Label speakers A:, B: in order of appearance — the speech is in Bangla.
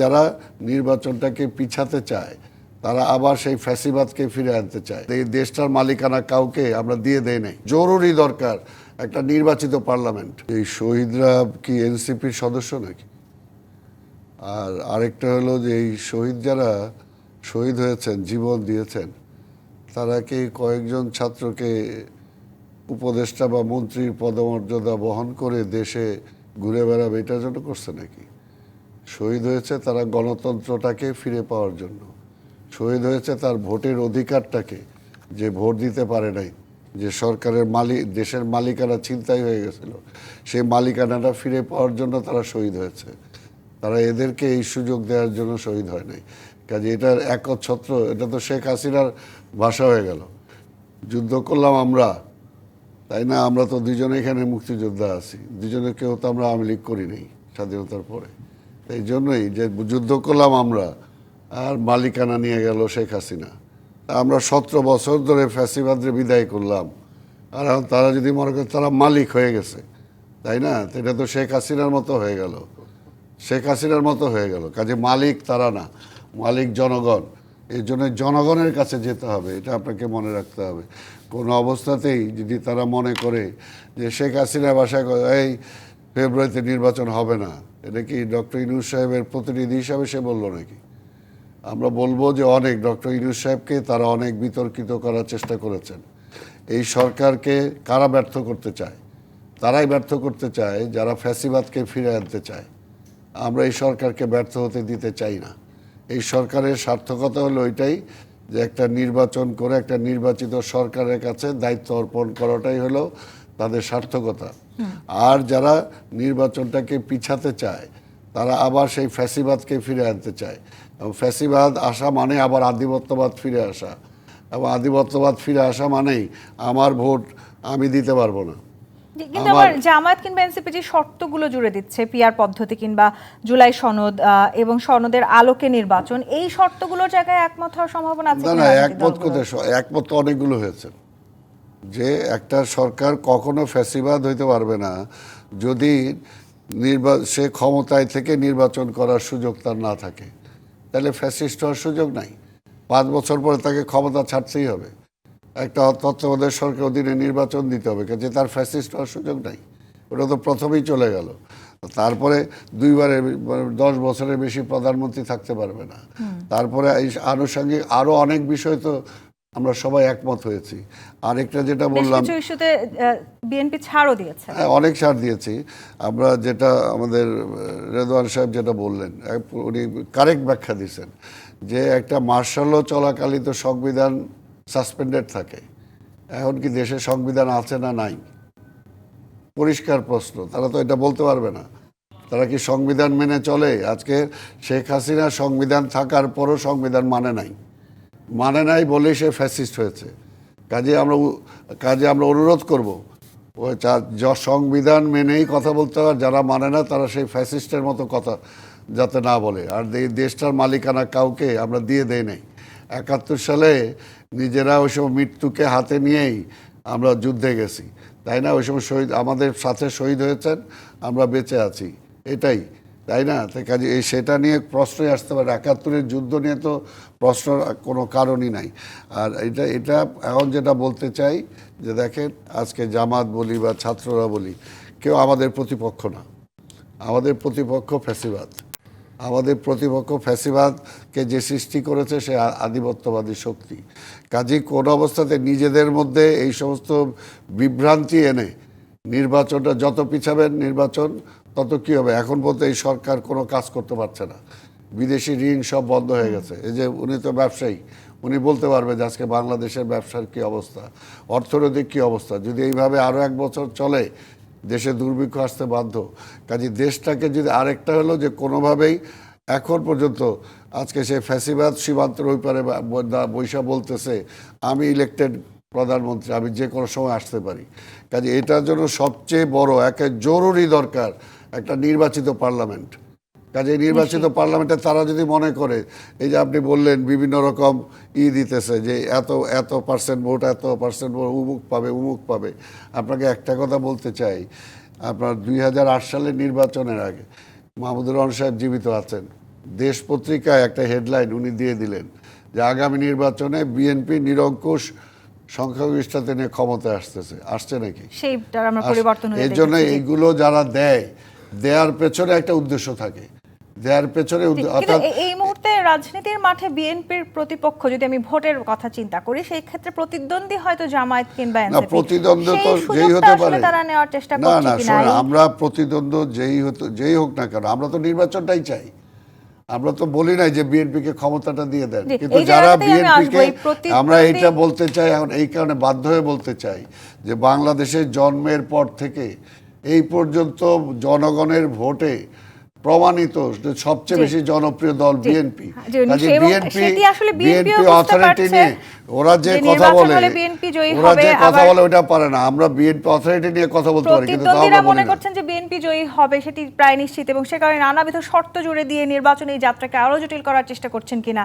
A: যারা নির্বাচনটাকে পিছাতে চায়, তারা আবার সেই ফ্যাসিবাদকে ফিরে আনতে চায়। এই দেশটার মালিকানা কাউকে আমরা দিয়ে দেই নাই। জরুরি দরকার একটা নির্বাচিত পার্লামেন্ট। এই শহীদরা কি এনসিপির সদস্য নাকি? আর আরেকটা হলো যে এই শহীদ যারা শহীদ হয়েছেন, জীবন দিয়েছেন, তারা কি কয়েকজন ছাত্রকে উপদেষ্টা বা মন্ত্রীর পদমর্যাদা বহন করে দেশে ঘুরে বেড়াবে? এটার জন্য করছে নাকি? শহীদ হয়েছে তারা গণতন্ত্রটাকে ফিরে পাওয়ার জন্য। শহীদ হয়েছে তার ভোটের অধিকারটাকে, যে ভোট দিতে পারে নাই, যে সরকারের মালিক দেশের মালিকানা চিন্তাই হয়ে গেছিল, সেই মালিকানাটা ফিরে পাওয়ার জন্য তারা শহীদ হয়েছে। তারা এদেরকে এই সুযোগ দেওয়ার জন্য শহীদ হয় নাই। কাজে এটার একচ্ছত্র, এটা তো শেখ হাসিনার ভাষা হয়ে গেল। যুদ্ধ করলাম আমরা, তাই না? আমরা তো দুজনে এখানে মুক্তিযোদ্ধা আছি। দুজনে কেউ তো আমরা আওয়ামী লীগ করি নাই স্বাধীনতার পরে। এই জন্যই যে যুদ্ধ করলাম আমরা, আর মালিকানা নিয়ে গেল শেখ হাসিনা। আমরা সতেরো বছর ধরে ফ্যাসিবাদরে বিদায় করলাম, আর এখন তারা যদি মনে করে তারা মালিক হয়ে গেছে, তাই না? এটা তো শেখ হাসিনার মতো হয়ে গেল। শেখ হাসিনার মতো হয়ে গেল, কাজে মালিক তারা না, মালিক জনগণ। এই জন্য জনগণের কাছে যেতে হবে, এটা আপনাকে মনে রাখতে হবে। কোনো অবস্থাতেই যদি তারা মনে করে যে শেখ হাসিনা বাসায় এই ফেব্রুয়ারিতে নির্বাচন হবে না এটা কি ডক্টর ইনুস সাহেবের প্রতিনিধি হিসাবে সে বলল নাকি? আমরা বলব যে অনেক ডক্টর ইনুস সাহেবকে তারা অনেক বিতর্কিত করার চেষ্টা করেছেন। এই সরকারকে কারা ব্যর্থ করতে চায়? তারাই ব্যর্থ করতে চায়, যারা ফ্যাসিবাদকে ফিরে আনতে চায়। আমরা এই সরকারকে ব্যর্থ হতে দিতে চাই না। এই সরকারের সার্থকতা হলো এটাই যে একটা নির্বাচন করে একটা নির্বাচিত সরকারের কাছে দায়িত্ব অর্পণ করাটাই হলো তাদের সার্থকতা। আর যারা নির্বাচনটাকে পিছাতে চায় তারা আবার সেই ফ্যাসিবাদকে ফিরে আনতে চায়। এবং ফ্যাসিবাদ আসা মানে আবার আধিপত্যবাদ ফিরে আসা। এবং আধিপত্যবাদ ফিরে আসা মানেই আমার ভোট আমি দিতে পারব না।
B: কিন্তু আবার জামায়াত কিংবা এনসিপি যে শর্তগুলো জুড়ে দিচ্ছে পিআর পদ্ধতি কিংবা জুলাই সনদ এবং সনদের আলোকে নির্বাচন এই শর্তগুলোর জায়গায় একমত হওয়ার সম্ভাবনা আছে
A: না একমত? কোথায়? একমত অনেকগুলো হয়েছে। যে একটা সরকার কখনো ফ্যাসিবাদ হইতে পারবে না যদি নির্বা সে ক্ষমতায় থেকে নির্বাচন করার সুযোগ তার না থাকে। তাহলে ফ্যাসিস্ট হওয়ার সুযোগ নাই। পাঁচ বছর পরে তাকে ক্ষমতা ছাড়তেই হবে। একটা তত্ত্বাবধায়ক সরকার অধীনে নির্বাচন দিতে হবে কাজে তার ফ্যাসিস্ট হওয়ার সুযোগ নাই। ওটা তো প্রথমেই চলে গেল। তারপরে দুইবারের মানে দশ বছরের বেশি প্রধানমন্ত্রী থাকতে পারবে না। তারপরে এই আনুষঙ্গিক আরও অনেক বিষয় তো আমরা সবাই একমত হয়েছি। আরেকটা যেটা বললাম
B: কিছু ইস্যুতে বিএনপি ছাড়ও দিয়েছে।
A: হ্যাঁ অনেক ছাড় দিয়েছি। আমরা যেটা আমাদের রেদওয়ান সাহেব যেটা বললেন উনি কারেক্ট ব্যাখ্যা দিয়েছেন যে একটা মার্শালও চলাকালীন তো সংবিধান সাসপেন্ডেড থাকে। এখন কি দেশে সংবিধান আছে না নাই? পরিষ্কার প্রশ্ন। তারা তো এটা বলতে পারবে না। তারা কি সংবিধান মেনে চলে? আজকে শেখ হাসিনা সংবিধান থাকার পরও সংবিধান মানে নাই। মানে নাই বলেই সে ফ্যাসিস্ট হয়েছে। কাজে আমরা কাজে আমরা অনুরোধ করব। য সংবিধান মেনেই কথা বলতে হবে যারা মানে না, তারা সেই ফ্যাসিস্টের মতো কথা যাতে না বলে। আর এই দেশটার মালিকানা কাউকে আমরা দিয়ে দেই নাই। একাত্তর সালে নিজেরা ওই সময় মৃত্যুকে হাতে নিয়েই আমরা যুদ্ধে গেছি। তাই না? ওই সময় শহীদ, আমাদের সাথে শহীদ হয়েছেন, আমরা বেঁচে আছি। এটাই। তাই না? তাই কাজে এই সেটা নিয়ে প্রশ্নই আসতে পারে। একাত্তরের যুদ্ধ নিয়ে তো প্রশ্ন কোনো কারণই নাই। আর এটা এটা এখন যেটা বলতে চাই, যে দেখেন, আজকে জামাত বলি বা ছাত্ররা বলি, কেউ আমাদের প্রতিপক্ষ না। আমাদের প্রতিপক্ষ ফ্যাসিবাদ। আমাদের প্রতিপক্ষ ফ্যাসিবাদকে যে সৃষ্টি করেছে, সে আধিপত্যবাদী শক্তি। কাজেই কোন অবস্থাতে নিজেদের মধ্যে এই সমস্ত বিভ্রান্তি এনে নির্বাচনটা, যত পিছাবেন নির্বাচন তত কি হবে? এখন পর্যন্ত এই সরকার কোনো কাজ করতে পারছে না। বিদেশি ঋণ সব বন্ধ হয়ে গেছে। এই যে উনি তো ব্যবসায়ী, উনি বলতে পারবে যে আজকে বাংলাদেশের ব্যবসার কি অবস্থা, অর্থনৈতিক কি অবস্থা? যদি এইভাবে আরও এক বছর চলে, দেশে দুর্ভিক্ষ আসতে বাধ্য, কাজে দেশটাকে যদি আরেকটা হলো যে কোনোভাবেই এখন পর্যন্ত আজকে সে ফ্যাসিবাদ সীমান্তের ওই পারে বৈশা বলতেছে, আমি ইলেক্টেড প্রধানমন্ত্রী, আমি যে কোনো সময় আসতে পারি। কাজে এটার জন্য সবচেয়ে বড়, একে জরুরি দরকার একটা নির্বাচিত পার্লামেন্ট। কাজে নির্বাচিত পার্লামেন্টে তারা যদি মনে করে এই যে আপনি বললেন বিভিন্ন রকম ই দিতেছে যে এত এত পার্সেন্ট ভোট এত পার্সেন্ট ভোট উমুক পাবে উমুক পাবে। আপনাকে একটা কথা বলতে চাই আপনার দুই হাজার আট সালের নির্বাচনের আগে মাহমুদুর রহমান সাহেব জীবিত আছেন। দেশ পত্রিকায় একটা হেডলাইন উনি দিয়ে দিলেন যে আগামী নির্বাচনে বিএনপি নিরঙ্কুশ সংখ্যাগরিষ্ঠতা নিয়ে ক্ষমতায় আসতেছে। আসছে নাকি?
B: পরিবর্তন
A: এর জন্য এইগুলো যারা দেয় দেওয়ার পেছনে একটা উদ্দেশ্য থাকে। দেওয়ার পেছনে অর্থাৎ
B: এই মুহূর্তে রাজনীতির মাঠে বিএনপির প্রতিপক্ষ যদি আমি ভোটের কথা চিন্তা করি সেই ক্ষেত্রে প্রতিদ্বন্দ্বী হয়তো জামায়াত কিংবা
A: না
B: এনসিপি।
A: প্রতিদ্বন্দ্ব তো যেই হতে পারে।
B: তারা নেওয়ার চেষ্টা
A: না
B: করছে
A: না
B: এই-
A: আমরা প্রতিদ্বন্দ্ব যেই হতো যেই হোক না কেন আমরা তো নির্বাচনটাই চাই। আমরা তো বলি নাই যে বিএনপি কে ক্ষমতাটা দিয়ে দেন। কিন্তু যারা বিএনপি কে আমরা এইটা বলতে চাই এখন এই কারণে বাধ্য হয়ে বলতে চাই যে বাংলাদেশের জন্মের পর থেকে এই পর্যন্ত জনগণের ভোটে প্রমাণিত সবচেয়ে বেশি জনপ্রিয় দল বিএনপি।
B: BNP ও বুঝতে
A: অথরিটি নিয়ে ওরা যে কথা বলে ওরা যে কথা বলে ওটা পারে না। আমরা বিএনপি অথরিটি নিয়ে কথা বলতে পারি কিন্তু তাও
B: মনে করছেন যে বিএনপি জয়ী হবে সেটি প্রায় নিশ্চিত এবং সে কারণে নানাবিধ শর্ত জুড়ে দিয়ে নির্বাচনী যাত্রাকে আরও জটিল করার চেষ্টা করছেন কিনা।